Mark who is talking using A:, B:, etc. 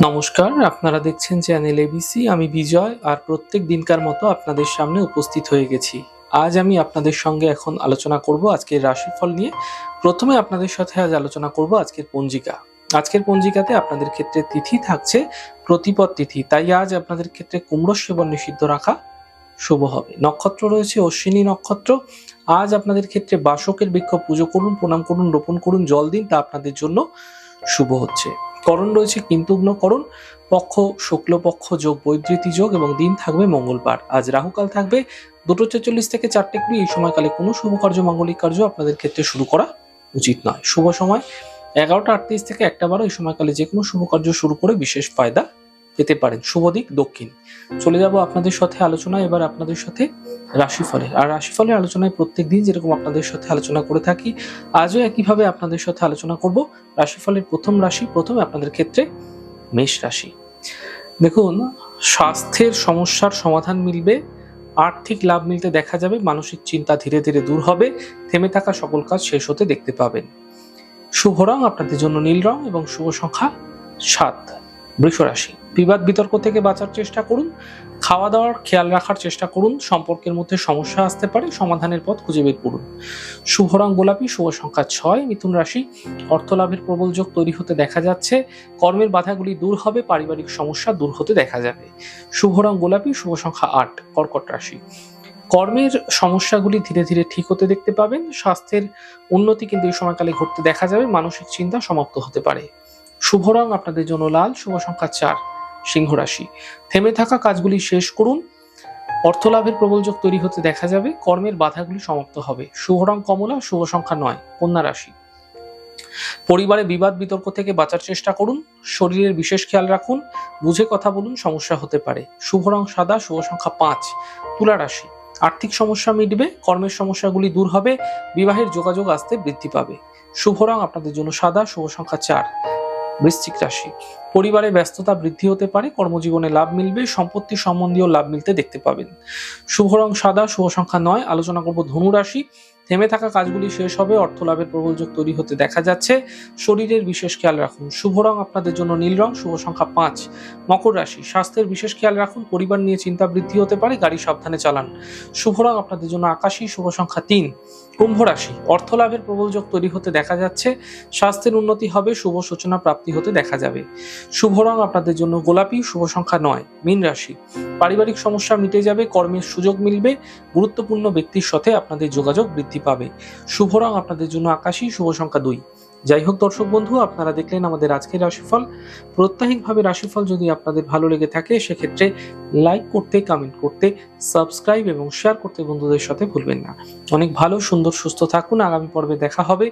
A: নমস্কার, আপনারা দেখছেন চ্যানেল এবিসি আমি বিজয় আর প্রত্যেক দিনকার মতো আপনাদের সামনে উপস্থিত হয়ে গেছি। আজ আমি আপনাদের সঙ্গে এখন আলোচনা করব আজকের রাশিফল নিয়ে। প্রথমে আপনাদের সাথে আজ আলোচনা করব আজকের পঞ্জিকা। আজকের পঞ্জিকাতে আপনাদের ক্ষেত্রে তিথি থাকছে প্রতিপদ তিথি, তাই আজ আপনাদের ক্ষেত্রে কুমড়ো সেবন নিষিদ্ধ রাখা শুভ হবে। নক্ষত্র রয়েছে অশ্বিনী নক্ষত্র। আজ আপনাদের ক্ষেত্রে বাসকের বৃক্ষ পুজো করুন, প্রণাম করুন, রোপণ করুন জল দিন তা আপনাদের জন্য শুভ হচ্ছে। করণ রয়েছে কিন্তুগ্ন করণ পক্ষ, শুক্লপক্ষ যোগ বৈদ্যুতি যোগ এবং দিন থাকবে মঙ্গলবার। আজ রাহুকাল থাকবে দুটো ছেচল্লিশ থেকে চারটে কুড়ি। এই সময়কালে কোনো শুভ কার্য, মাঙ্গলিক কার্য আপনাদের ক্ষেত্রে শুরু করা উচিত নয়। শুভ সময় এগারোটা আটত্রিশ থেকে একটা বারো। এই সময়কালে যে কোনো শুভ কার্য শুরু করে বিশেষ ফায়দা পেতে পারেন। শুভ দিক, দক্ষিণ। চলে যাব আপনাদের সাথে আলোচনায়। এবার আপনাদের সাথে রাশিফলের। আর রাশিফলের আলোচনায় প্রত্যেক দিন যেরকম আপনাদের সাথে আলোচনা করে থাকি, আজও একইভাবে আপনাদের সাথে আলোচনা করব। রাশিফলের প্রথম রাশি, প্রথমে আপনাদের ক্ষেত্রে মেষ রাশি। দেখুন, স্বাস্থ্যের সমস্যার সমাধান মিলবে, আর্থিক লাভ মিলতে দেখা যাবে, মানসিক চিন্তা ধীরে ধীরে দূর হবে, থেমে থাকা সকল কাজ শেষ হতে দেখতে পাবেন। শুভ রং আপনাদের জন্য নীল রং এবং শুভ সংখ্যা সাত। বৃষ রাশি বিবাদ বিতর্ক থেকে বাঁচার চেষ্টা করুন খাওয়া দাওয়ার খেয়াল রাখার চেষ্টা করুন, সম্পর্কের মধ্যে সমস্যা আসতে পারে, সমাধানের পথ খুঁজে বের করুন। শুভ রং গোলাপি, শুভ সংখ্যা ছয়, মিথুন রাশি অর্থ লাভের প্রবল যোগ তৈরি হতে দেখা যাচ্ছে, কর্মের বাধাগুলি দূর হবে, পারিবারিক সমস্যা দূর হতে দেখা যাবে। শুভ রং গোলাপি, শুভ সংখ্যা আট, কর্কট রাশি। কর্মের সমস্যাগুলি ধীরে ধীরে ঠিক হতে দেখতে পাবেন, স্বাস্থ্যের উন্নতি কিন্তু এই সময়কালে ঘটতে দেখা যাবে, মানসিক চিন্তা সমাপ্ত হতে পারে। শুভ রং আপনাদের জন্য লাল, শুভ সংখ্যা চার, সিংহ রাশি। থেমে থাকা কাজগুলি শেষ করুন। অর্থ লাভের প্রবল যোগ তৈরি হতে দেখা যাবে। কর্মের বাধাগুলি সমাপ্ত হবে। শুভ রং কমলা, শুভ সংখ্যা নয়, কন্যা রাশি। পরিবারে বিবাদ বিতর্ক থেকে বাঁচার চেষ্টা করুন। শরীরের বিশেষ খেয়াল রাখুন। বুঝে কথা বলুন, সমস্যা হতে পারে। শুভ রং সাদা, শুভ সংখ্যা পাঁচ, তুলা রাশি। আর্থিক সমস্যা মিটবে, কর্মের সমস্যাগুলি দূর হবে, বিবাহের যোগাযোগ আসতে বৃদ্ধি পাবে। শুভ রং আপনাদের জন্য সাদা, শুভ সংখ্যা চার। বৃশ্চিক রাশি। পরিবারে ব্যস্ততা বৃদ্ধি হতে পারে, কর্মজীবনে লাভ মিলবে, সম্পত্তি সম্বন্ধীয় লাভ মিলতে দেখতে পাবেন। শুভ রং সাদা, শুভ সংখ্যা নয়, আলোচনা করব ধনু রাশি। থেমে থাকা কাজগুলি শেষ হবে অর্থ লাভের প্রবল যোগ তৈরি হতে দেখা যাচ্ছে। শরীরের বিশেষ খেয়াল রাখুন। শুভ রং আপনাদের জন্য নীল রং, শুভ সংখ্যা পাঁচ। মকর রাশি, স্বাস্থ্যের বিশেষ খেয়াল রাখুন। পরিবার নিয়ে চিন্তা বৃদ্ধি হতে পারে, গাড়ি সাবধানে চালান। শুভ রং আপনাদের জন্য আকাশী, শুভ সংখ্যা তিন। কুম্ভ রাশি অর্থ লাভের প্রবল যোগ তৈরি হতে দেখা যাচ্ছে। স্বাস্থ্যের উন্নতি হবে, শুভ সূচনা প্রাপ্তি হতে দেখা যাবে। শুভ রং আপনাদের জন্য গোলাপি, শুভ সংখ্যা নয়। মীন রাশি, পারিবারিক সমস্যা মিটে যাবে, কর্মের সুযোগ মিলবে। গুরুত্বপূর্ণ ব্যক্তির সাথে আপনাদের যোগাযোগ বৃদ্ধি পাবে। শুভ রং আপনাদের জন্য আকাশী, শুভ সংখ্যা দুই। যাই হোক দর্শক বন্ধু, আপনারা দেখলেন আমাদের আজকের রাশিফল। প্রত্যাহিকভাবে রাশিফল যদি আপনাদের ভালো লেগে থাকে, সেক্ষেত্রে লাইক করতে কমেন্ট করতে সাবস্ক্রাইব এবং শেয়ার করতে বন্ধুদের সাথে ভুলবেন না। অনেক ভালো, সুন্দর, সুস্থ থাকুন। আগামী পর্বে দেখা হবে।